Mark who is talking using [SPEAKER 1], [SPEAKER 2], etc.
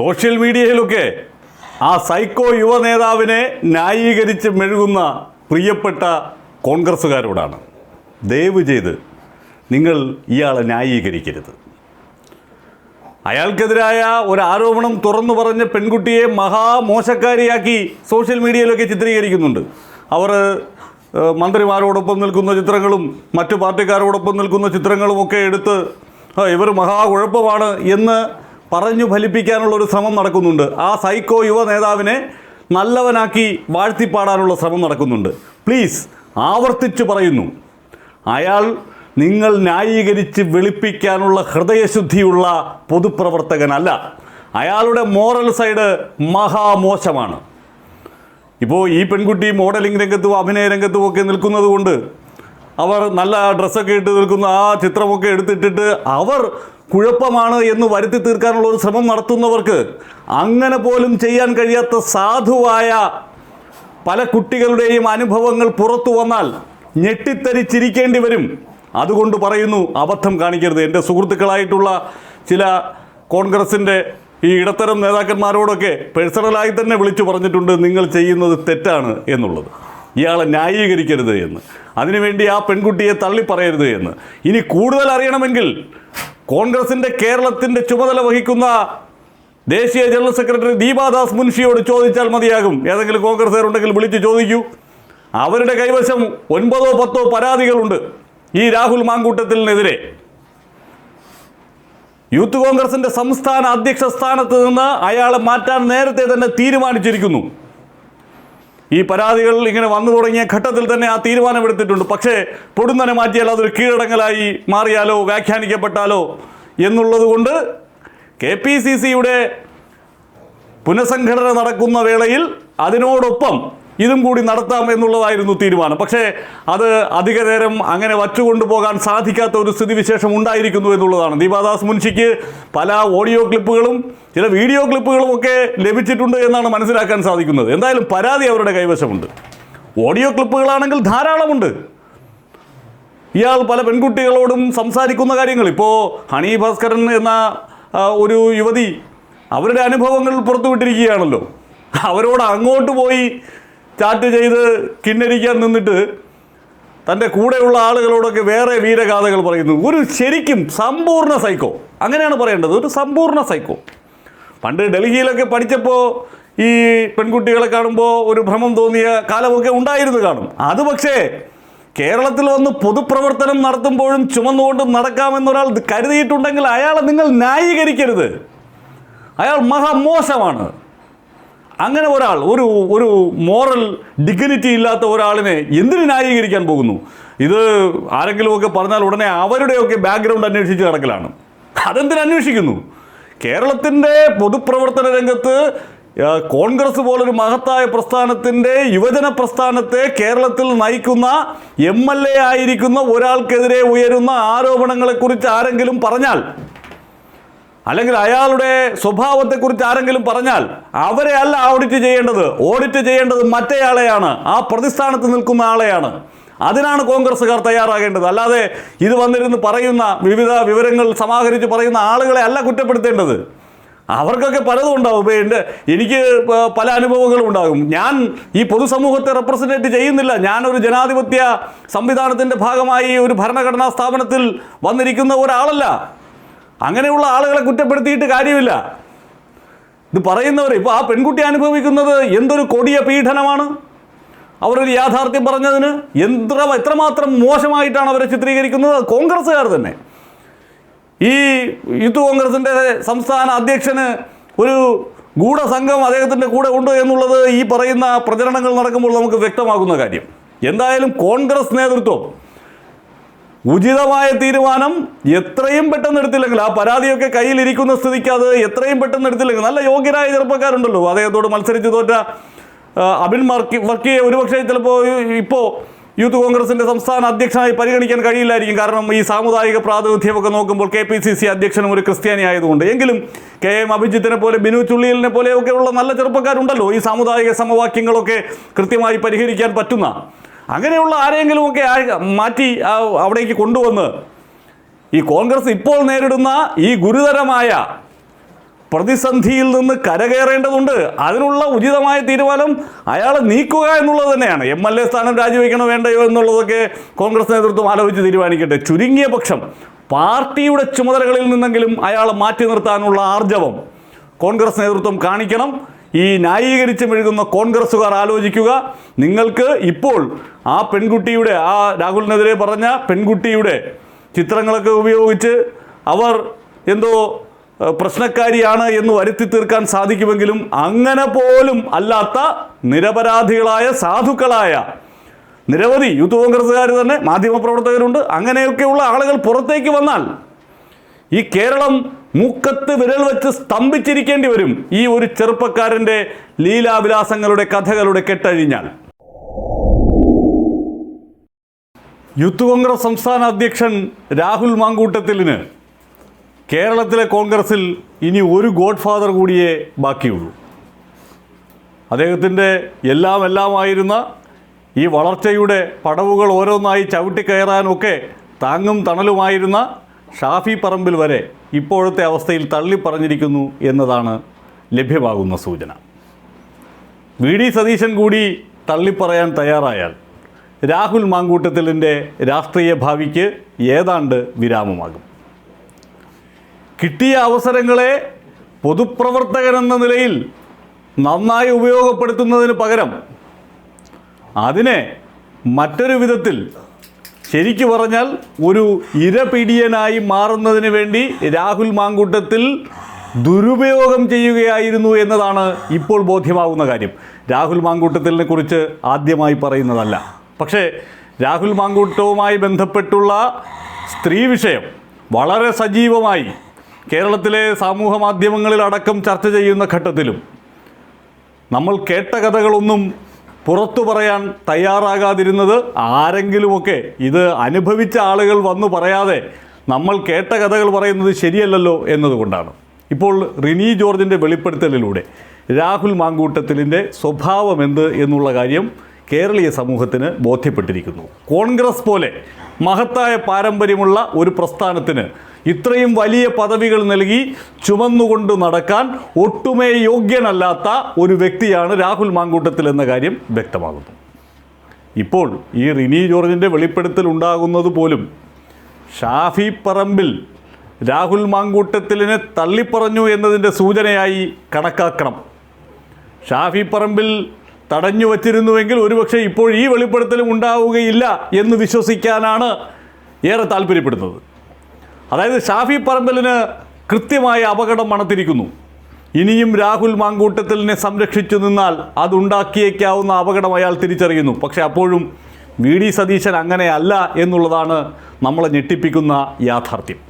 [SPEAKER 1] Social മീഡിയയിലൊക്കെ ആ psycho യുവ നേതാവിനെ ന്യായീകരിച്ച് മെഴുകുന്ന പ്രിയപ്പെട്ട കോൺഗ്രസ്സുകാരോടാണ്. ദയവ് ചെയ്ത് നിങ്ങൾ ഇയാളെ ന്യായീകരിക്കരുത്. അയാൾക്കെതിരായ ഒരു ആരോപണം തുറന്നു പറഞ്ഞ പെൺകുട്ടിയെ മഹാമോശക്കാരിയാക്കി സോഷ്യൽ മീഡിയയിലൊക്കെ ചിത്രീകരിക്കുന്നുണ്ട്. അവർ മന്ത്രിമാരോടൊപ്പം നിൽക്കുന്ന ചിത്രങ്ങളും മറ്റു പാർട്ടിക്കാരോടൊപ്പം നിൽക്കുന്ന ചിത്രങ്ങളും ഒക്കെ എടുത്ത് ഇവർ മഹാകുഴപ്പമാണ് എന്ന് പറഞ്ഞു ഫലിപ്പിക്കാനുള്ള ഒരു ശ്രമം നടക്കുന്നുണ്ട്. ആ സൈക്കോ യുവ നേതാവിനെ നല്ലവനാക്കി വാഴ്ത്തിപ്പാടാനുള്ള ശ്രമം നടക്കുന്നുണ്ട്. പ്ലീസ് ആവർത്തിച്ചു പറയുന്നു. അയാൾ നിങ്ങൾ ന്യായീകരിച്ച് വെളുപ്പിക്കാനുള്ള ഹൃദയശുദ്ധിയുള്ള പൊതുപ്രവർത്തകനല്ല. അയാളുടെ മോറൽ സൈഡ് മഹാമോശമാണ്. ഇപ്പോൾ ഈ പെൺകുട്ടി മോഡലിംഗ് രംഗത്തും അഭിനയ രംഗത്തും ഒക്കെ നിൽക്കുന്നത് കൊണ്ട് അവർ നല്ല ഡ്രസ്സൊക്കെ ഇട്ട് നിൽക്കുന്ന ആ ചിത്രമൊക്കെ എടുത്തിട്ടിട്ട് അവർ കുഴപ്പമാണ് എന്ന് വരുത്തി തീർക്കാനുള്ള ഒരു ശ്രമം നടത്തുന്നവർക്ക് അങ്ങനെ പോലും ചെയ്യാൻ കഴിയാത്ത സാധുവായ പല കുട്ടികളുടെയും അനുഭവങ്ങൾ പുറത്തു വന്നാൽ ഞെട്ടിത്തരിച്ചിരിക്കേണ്ടി വരും. അതുകൊണ്ട് പറയുന്നു അബദ്ധം കാണിക്കരുത്. എന്റെ സുഹൃത്തുക്കളായിട്ടുള്ള ചില കോൺഗ്രസിന്റെ ഈ ഇടത്തരം നേതാക്കന്മാരോടൊക്കെ പേഴ്സണലായി തന്നെ വിളിച്ചു പറഞ്ഞിട്ടുണ്ട് നിങ്ങൾ ചെയ്യുന്നത് തെറ്റാണ് എന്നുള്ളത്. ഇയാളെ ന്യായീകരിക്കരുത് എന്ന്. അതിനുവേണ്ടി ആ പെൺകുട്ടിയെ തള്ളി പറയരുത് എന്ന്. ഇനി കൂടുതൽ അറിയണമെങ്കിൽ കോൺഗ്രസിന്റെ കേരളത്തിന്റെ ചുമതല വഹിക്കുന്ന ദേശീയ ജനറൽ സെക്രട്ടറി ദീപാദാസ് മുൻഷിയോട് ചോദിച്ചാൽ മതിയാകും. ഏതെങ്കിലും കോൺഗ്രസ്സുകാരുണ്ടെങ്കിൽ വിളിച്ച് ചോദിക്കൂ. അവരുടെ കൈവശം ഒൻപതോ പത്തോ പരാതികളുണ്ട് ഈ രാഹുൽ മാങ്കൂട്ടത്തിനെതിരെ യൂത്ത് കോൺഗ്രസിന്റെ സംസ്ഥാന അധ്യക്ഷ സ്ഥാനത്ത് നിന്ന് അയാളെ മാറ്റാൻ നേരത്തെ തന്നെ തീരുമാനിച്ചിരിക്കുന്നു. ഈ പരാതികൾ ഇങ്ങനെ വന്നു തുടങ്ങിയ ഘട്ടത്തിൽ തന്നെ ആ തീരുമാനമെടുത്തിട്ടുണ്ട്. പക്ഷേ പൊടുന്നനെ മാറ്റിയാൽ അതൊരു കീഴടങ്ങലായി മാറിയാലോ വ്യാഖ്യാനിക്കപ്പെട്ടാലോ എന്നുള്ളതുകൊണ്ട് കെ പി സി സിയുടെ പുനഃസംഘടന നടക്കുന്ന വേളയിൽ അതിനോടൊപ്പം ഇതും കൂടി നടത്താം എന്നുള്ളതായിരുന്നു തീരുമാനം. പക്ഷേ അത് അധിക നേരം അങ്ങനെ വച്ചുകൊണ്ടുപോകാൻ സാധിക്കാത്ത ഒരു സ്ഥിതിവിശേഷം ഉണ്ടായിരിക്കുന്നു എന്നുള്ളതാണ്. ദീപാദാസ് മുൻഷിക്ക് പല ഓഡിയോ ക്ലിപ്പുകളും ചില വീഡിയോ ക്ലിപ്പുകളും ഒക്കെ ലഭിച്ചിട്ടുണ്ട് എന്നാണ് മനസ്സിലാക്കാൻ സാധിക്കുന്നത്. എന്തായാലും പരാതി അവരുടെ കൈവശമുണ്ട്. ഓഡിയോ ക്ലിപ്പുകളാണെങ്കിൽ ധാരാളമുണ്ട്. ഇയാൾ പല പെൺകുട്ടികളോടും സംസാരിക്കുന്ന കാര്യങ്ങൾ. ഇപ്പോൾ ഹണി ഭാസ്കരൻ എന്ന ഒരു യുവതി അവരുടെ അനുഭവങ്ങൾ പുറത്തുവിട്ടിരിക്കുകയാണല്ലോ. അവരോട് അങ്ങോട്ട് പോയി ചാറ്റ് ചെയ്ത് കിന്നരിക്കാൻ നിന്നിട്ട് തന്റെ കൂടെയുള്ള ആളുകളോടൊക്കെ വേറെ വീരഗാഥകൾ പറയുന്നു. ഒരു ശരിക്കും സമ്പൂർണ സൈക്കോ അങ്ങനെയാണ് പറയേണ്ടത്. ഒരു സമ്പൂർണ സൈക്കോ പണ്ട് ഡൽഹിയിലൊക്കെ പഠിച്ചപ്പോൾ ഈ പെൺകുട്ടികളെ കാണുമ്പോൾ ഒരു ഭ്രമം തോന്നിയ കാലമൊക്കെ ഉണ്ടായിരുന്നു കാണും. അത് പക്ഷേ കേരളത്തിൽ വന്ന് പൊതുപ്രവർത്തനം നടത്തുമ്പോഴും ചുമന്നുകൊണ്ട് നടക്കാമെന്നൊരാൾ കരുതിയിട്ടുണ്ടെങ്കിൽ അയാളെ നിങ്ങൾ ന്യായീകരിക്കരുത്. അയാൾ മഹാമോശമാണ്. അങ്ങനെ ഒരാൾ ഒരു ഒരു മോറൽ ഡിഗ്നിറ്റി ഇല്ലാത്ത ഒരാളിനെ എന്തിനു ന്യായീകരിക്കാൻ പോകുന്നു? ഇത് ആരെങ്കിലുമൊക്കെ പറഞ്ഞാൽ ഉടനെ അവരുടെയൊക്കെ ബാക്ക്ഗ്രൗണ്ട് അന്വേഷിച്ച് നടക്കലാണ്. അതെന്തിനു അന്വേഷിക്കുന്നു? കേരളത്തിന്റെ പൊതുപ്രവർത്തന രംഗത്ത് കോൺഗ്രസ് പോലൊരു മഹത്തായ പ്രസ്ഥാനത്തിന്റെ യുവജന പ്രസ്ഥാനത്തെ കേരളത്തിൽ നയിക്കുന്ന എം എൽ എ ആയിരിക്കുന്ന ഒരാൾക്കെതിരെ ഉയരുന്ന ആരോപണങ്ങളെക്കുറിച്ച് ആരെങ്കിലും പറഞ്ഞാൽ അല്ലെങ്കിൽ അയാളുടെ സ്വഭാവത്തെക്കുറിച്ച് ആരെങ്കിലും പറഞ്ഞാൽ അവരെ അല്ല ഓഡിറ്റ് ചെയ്യേണ്ടത്. ഓഡിറ്റ് ചെയ്യേണ്ടത് മറ്റേയാളെയാണ്. ആ പ്രതിസ്ഥാനത്ത് നിൽക്കുന്ന ആളെയാണ്. അതിനാണ് കോൺഗ്രസ്സുകാർ തയ്യാറാകേണ്ടത്. അല്ലാതെ ഇത് വന്നിരുന്ന് പറയുന്ന വിവിധ വിവരങ്ങൾ സമാഹരിച്ച് പറയുന്ന ആളുകളെ അല്ല കുറ്റപ്പെടുത്തേണ്ടത്. അവർക്കൊക്കെ പലതും ഉണ്ടാവും. എന്റെ എനിക്ക് പല അനുഭവങ്ങളും ഉണ്ടാകും. ഞാൻ ഈ പൊതുസമൂഹത്തെ റെപ്രസെന്റേറ്റ് ചെയ്യുന്നില്ല. ഞാനൊരു ജനാധിപത്യ സംവിധാനത്തിന്റെ ഭാഗമായി ഒരു ഭരണഘടനാ സ്ഥാപനത്തിൽ വന്നിരിക്കുന്ന ഒരാളല്ല. അങ്ങനെയുള്ള ആളുകളെ കുറ്റപ്പെടുത്തിയിട്ട് കാര്യമില്ല. ഇത് പറയുന്നവർ ഇപ്പോൾ ആ പെൺകുട്ടി അനുഭവിക്കുന്നത് എന്തൊരു കൊടിയ പീഡനമാണ്? അവരൊരു യാഥാർത്ഥ്യം പറഞ്ഞതിന് എത്ര എത്രമാത്രം മോശമായിട്ടാണ് അവരെ ചിത്രീകരിക്കുന്നത്? കോൺഗ്രസ്സുകാർ തന്നെ. ഈ യൂത്ത് കോൺഗ്രസിന്റെ സംസ്ഥാന അധ്യക്ഷന് ഒരു ഗൂഢസംഘം അദ്ദേഹത്തിന്റെ കൂടെ ഉണ്ട് എന്നുള്ളത് ഈ പറയുന്ന പ്രചരണങ്ങൾ നടക്കുമ്പോൾ നമുക്ക് വ്യക്തമാകുന്ന കാര്യം. എന്തായാലും കോൺഗ്രസ് നേതൃത്വം ഉചിതമായ തീരുമാനം എത്രയും പെട്ടെന്ന് എടുത്തില്ലെങ്കിൽ ആ പരാതിയൊക്കെ കയ്യിലിരിക്കുന്ന സ്ഥിതിക്ക് അത് എത്രയും പെട്ടെന്ന് എടുത്തില്ലെങ്കിൽ നല്ല യോഗ്യരായ ചെറുപ്പക്കാരുണ്ടല്ലോ. അദ്ദേഹത്തോട് മത്സരിച്ച് തോറ്റ അബിൻ മർക്കി വർക്കിയെ ഒരുപക്ഷെ ചിലപ്പോൾ ഇപ്പോൾ യൂത്ത് കോൺഗ്രസിന്റെ സംസ്ഥാന അധ്യക്ഷനായി പരിഗണിക്കാൻ കഴിയില്ലായിരിക്കും. കാരണം ഈ സാമുദായിക പ്രാതിനിധ്യമൊക്കെ നോക്കുമ്പോൾ കെ പി സി സി അധ്യക്ഷനും ഒരു ക്രിസ്ത്യാനി ആയതുകൊണ്ട്. എങ്കിലും കെ എം അഭിജിത്തിനെ പോലെ ബിനു ചുള്ളിയലിനെ പോലെയൊക്കെ ഉള്ള നല്ല ചെറുപ്പക്കാരുണ്ടല്ലോ. ഈ സാമുദായിക സമവാക്യങ്ങളൊക്കെ കൃത്യമായി പരിഹരിക്കാൻ പറ്റുന്ന അങ്ങനെയുള്ള ആരെങ്കിലുമൊക്കെ ഒക്കെ മാറ്റി അവിടേക്ക് കൊണ്ടുവന്ന് ഈ കോൺഗ്രസ് ഇപ്പോൾ നേരിടുന്ന ഈ ഗുരുതരമായ പ്രതിസന്ധിയിൽ നിന്ന് കരകയറേണ്ടതുണ്ട്. അതിനുള്ള ഉചിതമായ തീരുമാനം അയാളെ നീക്കുക എന്നുള്ളത് തന്നെയാണ്. എം എൽ എ സ്ഥാനം രാജിവെക്കണോ വേണ്ടയോ എന്നുള്ളതൊക്കെ കോൺഗ്രസ് നേതൃത്വം ആലോചിച്ച് തീരുമാനിക്കട്ടെ. ചുരുങ്ങിയ പക്ഷം പാർട്ടിയുടെ ചുമതലകളിൽ നിന്നെങ്കിലും അയാളെ മാറ്റി നിർത്താനുള്ള ആർജവം കോൺഗ്രസ് നേതൃത്വം കാണിക്കണം. ഈ ന്യായീകരിച്ച് മെഴുകുന്ന കോൺഗ്രസ്സുകാർ ആലോചിക്കുക. നിങ്ങൾക്ക് ഇപ്പോൾ ആ പെൺകുട്ടിയുടെ ആ രാഹുലിനെതിരെ പറഞ്ഞ പെൺകുട്ടിയുടെ ചിത്രങ്ങളൊക്കെ ഉപയോഗിച്ച് അവർ എന്തോ പ്രശ്നക്കാരിയാണ് എന്ന് വരുത്തി തീർക്കാൻ സാധിക്കുമെങ്കിലും അങ്ങനെ പോലും അല്ലാത്ത നിരപരാധികളായ സാധുക്കളായ നിരവധി യൂത്ത് കോൺഗ്രസ്സുകാർ തന്നെ മാധ്യമപ്രവർത്തകരുണ്ട്. അങ്ങനെയൊക്കെയുള്ള ആളുകൾ പുറത്തേക്ക് വന്നാൽ ഈ കേരളം മൂക്കത്ത് വിരൽ വെച്ച് സ്തംഭിച്ചിരിക്കേണ്ടി വരും ഈ ഒരു ചെറുപ്പക്കാരന്റെ ലീലാവിലാസങ്ങളുടെ കഥകളുടെ കെട്ടഴിഞ്ഞാൽ. യൂത്ത് കോൺഗ്രസ് സംസ്ഥാന അധ്യക്ഷൻ രാഹുൽ മാങ്കൂട്ടത്തിലിന് കേരളത്തിലെ കോൺഗ്രസിൽ ഇനി ഒരു ഗോഡ് ഫാദർ കൂടിയേ ബാക്കിയുള്ളൂ. അദ്ദേഹത്തിന്റെ എല്ലാം എല്ലാമായിരുന്ന ഈ വളർച്ചയുടെ പടവുകൾ ഓരോന്നായി ചവിട്ടിക്കയറാനൊക്കെ താങ്ങും തണലുമായിരുന്ന ഷാഫി പറമ്പിൽ വരെ ഇപ്പോഴത്തെ അവസ്ഥയിൽ തള്ളിപ്പറഞ്ഞിരിക്കുന്നു എന്നതാണ് ലഭ്യമാകുന്ന സൂചന. വി ഡി സതീശൻ കൂടി തള്ളിപ്പറയാൻ തയ്യാറായാൽ രാഹുൽ മാങ്കൂട്ടത്തിലിന്റെ രാഷ്ട്രീയ ഭാവിക്ക് ഏതാണ്ട് വിരാമമാകും. കിട്ടിയ അവസരങ്ങളെ പൊതുപ്രവർത്തകൻ എന്ന നിലയിൽ നന്നായി ഉപയോഗപ്പെടുത്തുന്നതിന് പകരം അതിനെ മറ്റൊരു വിധത്തിൽ ശരിക്കു പറഞ്ഞാൽ ഒരു ഇരപിടിയനായി മാറുന്നതിന് വേണ്ടി രാഹുൽ മാങ്കൂട്ടത്തിൽ ദുരുപയോഗം ചെയ്യുകയായിരുന്നു എന്നതാണ് ഇപ്പോൾ ബോധ്യമാകുന്ന കാര്യം. രാഹുൽ മാങ്കൂട്ടത്തിലിനെ കുറിച്ച് ആദ്യമായി പറയുന്നതല്ല. പക്ഷേ രാഹുൽ മാങ്കൂട്ടവുമായി ബന്ധപ്പെട്ടുള്ള സ്ത്രീ വിഷയം വളരെ സജീവമായി കേരളത്തിലെ സമൂഹ മാധ്യമങ്ങളിലടക്കം ചർച്ച ചെയ്യുന്ന ഘട്ടത്തിലും നമ്മൾ കേട്ട കഥകളൊന്നും പുറത്തു പറയാൻ തയ്യാറാകാതിരുന്നത് ആരെങ്കിലുമൊക്കെ ഇത് അനുഭവിച്ച ആളുകൾ വന്നു പറയാതെ നമ്മൾ കേട്ട കഥകൾ പറയുന്നത് ശരിയല്ലല്ലോ എന്നതുകൊണ്ടാണ്. ഇപ്പോൾ റിനി ജോർജിന്റെ വെളിപ്പെടുത്തലിലൂടെ രാഹുൽ മാങ്കൂട്ടത്തിലിന്റെ സ്വഭാവം എന്ത് എന്നുള്ള കാര്യം കേരളീയ സമൂഹത്തിന് ബോധ്യപ്പെട്ടിരിക്കുന്നു. കോൺഗ്രസ് പോലെ മഹത്തായ പാരമ്പര്യമുള്ള ഒരു പ്രസ്ഥാനത്തിന് ഇത്രയും വലിയ പദവികൾ നൽകി ചുമന്നുകൊണ്ട് നടക്കാൻ ഒട്ടുമേ യോഗ്യനല്ലാത്ത ഒരു വ്യക്തിയാണ് രാഹുൽ മാങ്കൂട്ടത്തിൽ എന്ന കാര്യം വ്യക്തമാകുന്നു. ഇപ്പോൾ ഈ റിനി ജോർജിന്റെ വെളിപ്പെടുത്തൽ ഉണ്ടാകുന്നത് പോലും ഷാഫി പറമ്പിൽ രാഹുൽ മാങ്കൂട്ടത്തിലിനെ തള്ളിപ്പറഞ്ഞു എന്നതിന്റെ സൂചനയായി കണക്കാക്കണം. ഷാഫി പറമ്പിൽ തടഞ്ഞു വച്ചിരുന്നുവെങ്കിൽ ഒരുപക്ഷെ ഇപ്പോൾ ഈ വെളിപ്പെടുത്തലും ഉണ്ടാവുകയില്ല എന്ന് വിശ്വസിക്കാനാണ് ഏറെ താല്പര്യപ്പെടുന്നത്. അതായത് ഷാഫി പറമ്പലിന് കൃത്യമായ അപകടം മണത്തിരിക്കുന്നു. ഇനിയും രാഹുൽ മാങ്കൂട്ടത്തിലിനെ സംരക്ഷിച്ചു നിന്നാൽ അതുണ്ടാക്കിയേക്കാവുന്ന അപകടം അയാൾ തിരിച്ചറിയുന്നു. പക്ഷേ അപ്പോഴും വി ഡി സതീശൻ അങ്ങനെയല്ല എന്നുള്ളതാണ് നമ്മളെ ഞെട്ടിപ്പിക്കുന്ന യാഥാർത്ഥ്യം.